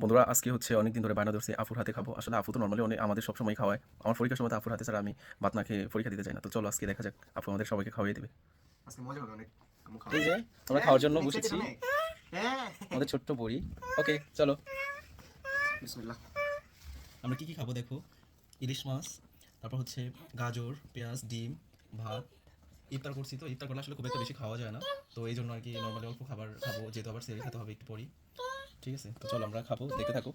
বন্ধুরা আজকে হচ্ছে অনেকদিন ধরে বায়না ধরছে আফুর হাতে খাব। আসলে আফু তো নর্মালি অনেক আমাদের সবসময় খাওয়ায়। আমার পরীক্ষার সময় তো আফুর হাতে ছাড়া আমি ভাত না খেয়ে পরীক্ষা দিতে চাই না। তো চলো আজকে দেখা যাক আপু আমাদের সবাইকে খাওয়াই দেবে। আজকে মজা হবে অনেক এই যে আমরা খাওয়ার জন্য বসেছি হ্যাঁ। আমাদের ছোট্ট বড়ি। ওকে চলো। বিসমিল্লাহ। আমরা কি কি খাব দেখো? ইলিশ মাছ তারপর হচ্ছে গাজর পেঁয়াজ ডিম ভাত। ইফতার করছি তো ইফতার করলে আসলে খুব একটা বেশি খাওয়া যায় না। তো এই জন্য আর কি নর্মালি অল্প খাবার খাব যেহেতু আবার সেরে খেতে হবে একটু পরই। ঠিক আছে? তো চলো আমরা খাব দেখতে থাকো।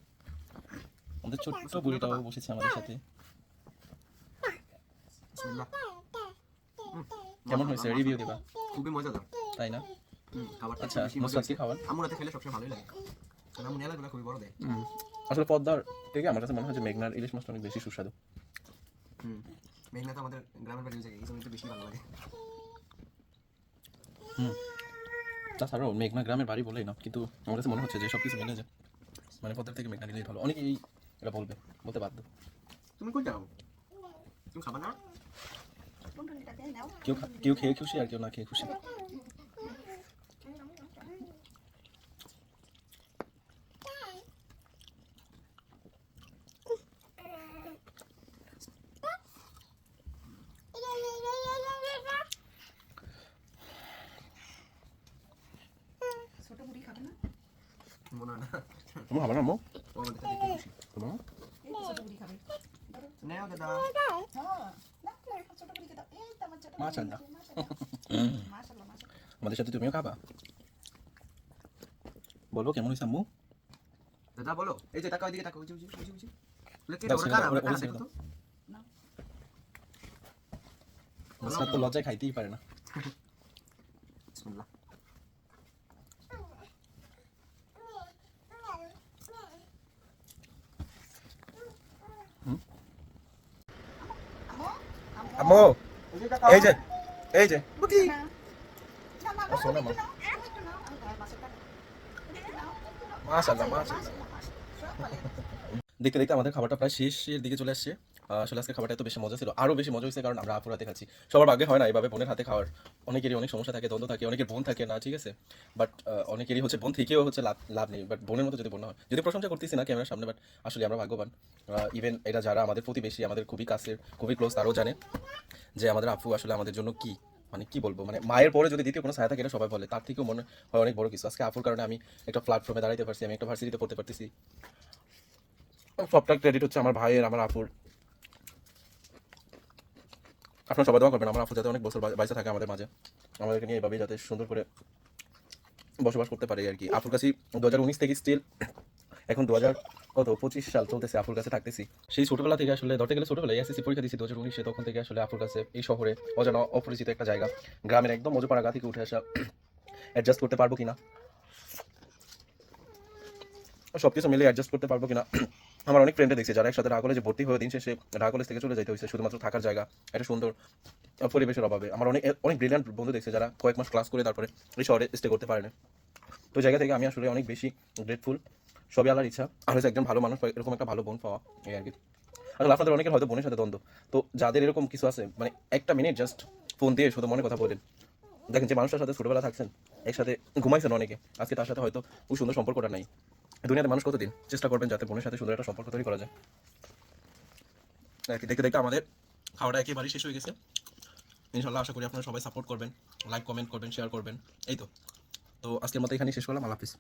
আমাদের ছোট্ট বুড়িটাও বসেছে আমাদের সাথে। কেমন হয়েছে? রিভিউ দিবা? খুবই মজাদার। তাই না? খাবারটা আচ্ছা খাবার? হাতে খেলে সবসময় ভালোই লাগে। কারণ খুবই বড় দেয়। আসলে পদ্মার থেকে আমার কাছে মনে হয় যে মেঘনার ইলিশ মাছটা অনেক বেশি সুস্বাদু। হুম মেঘনা তো আমাদের গ্রামের জায়গায় এই জন্য বেশি ভালো লাগে। তাছাড়াও মেঘনা গ্রামের বাড়ি বলেই না কিন্তু আমার কাছে মনে হচ্ছে যে সব কিছু মিলে যে মানে পদ্মার থেকে মেঘনা নিলেই ভালো। অনেকেই এটা বলবে বলতে বাধ্য। তুমি কই তুমি খাবা না? কেউ কেউ খেয়ে খুশি আর কেউ না খেয়ে খুশি ছোট বুড়ি খাবে না মনে হয় না তোমার হবে না মো তোমার নেও দাদা হ্যাঁ মাশাআল্লাহ। আমাদের সাথে তুমিও খাবা বলো কেমন হয়েছে আম্মু দাদা বলো এই যে টাকা ওইদিকে টাকা ওরা ছেড়ে দেখো তো লজ্জায় খাইতেই পারে না বিসমিল্লাহ আম্মু এই যে এই যে না না মা ও, শোনো, মা। একটু নাও, একটু নাও, আমি গায়ে এই যে এই যে নাও। মাশাআল্লাহ, মাশাআল্লাহ। সব দেখতে দেখতে আমাদের খাবারটা প্রায় শেষের দিকে চলে আসছে আসলে আজকে খাবারটা এত বেশি মজা ছিল আরও বেশি মজা হয়েছে কারণ আমরা আপুর হাতে খাচ্ছি। সবার ভাগ্যে হয় না এইভাবে বোনের হাতে খাওয়ার। অনেকেরই অনেক সমস্যা থাকে, দ্বন্দ্ব থাকে, অনেকের বোন থাকে না, ঠিক আছে? বাট অনেকেরই হচ্ছে বোন, থেকেও হচ্ছে লাভ লাভ নেই। বাট বোনের মতো যদি বোন হয়, যদি প্রশংসা করতেছি না ক্যামেরার সামনে বাট আসলে আমরা ভাগ্যবান। ইভেন এটা যারা আমাদের প্রতিবেশী, আমাদের খুবই কাছের, খুবই ক্লোজ তারাও জানে যে আমাদের আপু আসলে আমাদের জন্য কি মানে কি বলব? মানে মায়ের পরে যদি দ্বিতীয় কোনো ছায়া থাকে, এটা সবাই বলে। তার থেকেও মনে হয় অনেক বড় কিছু। আজকে আপুর কারণে আমি একটা প্ল্যাটফর্মে দাঁড়াইতে পারছি, আমি একটা ভার্সিটিতে পড়তে পারতেছি। সবটা ক্রেডিট হচ্ছে আমার ভাইয়ের, আমার আপুর। আপনারা সবাই দোয়া করবেন, আমার আপু যাতে অনেক বছর বাইসে থাকে আমাদের মাঝে। আমাদেরকে নিয়ে এভাবেই যাতে সুন্দর করে বসবাস করতে পারে আর কি। আপুর কাছে দু হাজার উনিশ থেকে স্টিল এখন দু হাজার কত, পঁচিশ সাল চলতেছে আপুর কাছে থাকতেছি। সেই ছোটবেলা থেকে আসলে ধরতে গেলে ছোটবেলায় এসএসসি পরীক্ষা দিয়েছি দু হাজার উনিশে তখন থেকে আসলে আপুর কাছে এই শহরে অজানা অপরিচিত একটা জায়গা। গ্রামের একদম মজুপাড়া গা থেকে উঠে আসা অ্যাডজাস্ট করতে পারব কিনা? সব কিছু মিলে অ্যাডজাস্ট করতে পারব কিনা? আমার অনেক ফ্রেন্ডে দেখছি, যারা একসাথে ঢাকা কলেজে ভর্তি হয়ে দিন শেষে ঢাকা কলেজ থেকে চলে যেতে হয়েছে শুধুমাত্র থাকার জায়গা, একটা সুন্দর পরিবেশের অভাবে। আমার অনেক অনেক ব্রিলিয়ান্ট বন্ধু দেখছে যারা কয়েক মাস ক্লাস করে তারপরে এই শহরে স্টে করতে পারে না। তো জায়গা থেকে আমি আসলে অনেক বেশি গ্রেটফুল সবই আল্লাহর ইচ্ছা। আর হচ্ছে একজন ভালো মানুষ এরকম একটা ভালো বোন পাওয়া, এই আর কি। আসলে আপনাদের অনেকের হয়তো বোনের সাথে দ্বন্দ্ব। তো যাদের এরকম কিছু আছে মানে একটা মিনিট জাস্ট ফোন দিয়ে শুধু মনে কথা বলেন। দেখেন যে মানুষটার সাথে ছোটবেলা থাকছেন, একসাথে ঘুমাইছেন অনেকে, আজকে তার সাথে হয়তো খুব সুন্দর সম্পর্কটা নাই। দুনিয়াতে মানুষ কতদিন চেষ্টা করবেন যাতে বোনের সাথে সুন্দর একটা সম্পর্ক তৈরি করা যায়? দেখতে দেখতে আমাদের খাওয়াটা একেবারেই শেষ হয়ে গেছে। ইনশাল্লাহ আশা করি আপনারা সবাই সাপোর্ট করবেন লাইক কমেন্ট করবেন শেয়ার করবেন। এই তো। তো আজকের মতো এখানেই শেষ করলাম। আল্লাহ হাফিজ।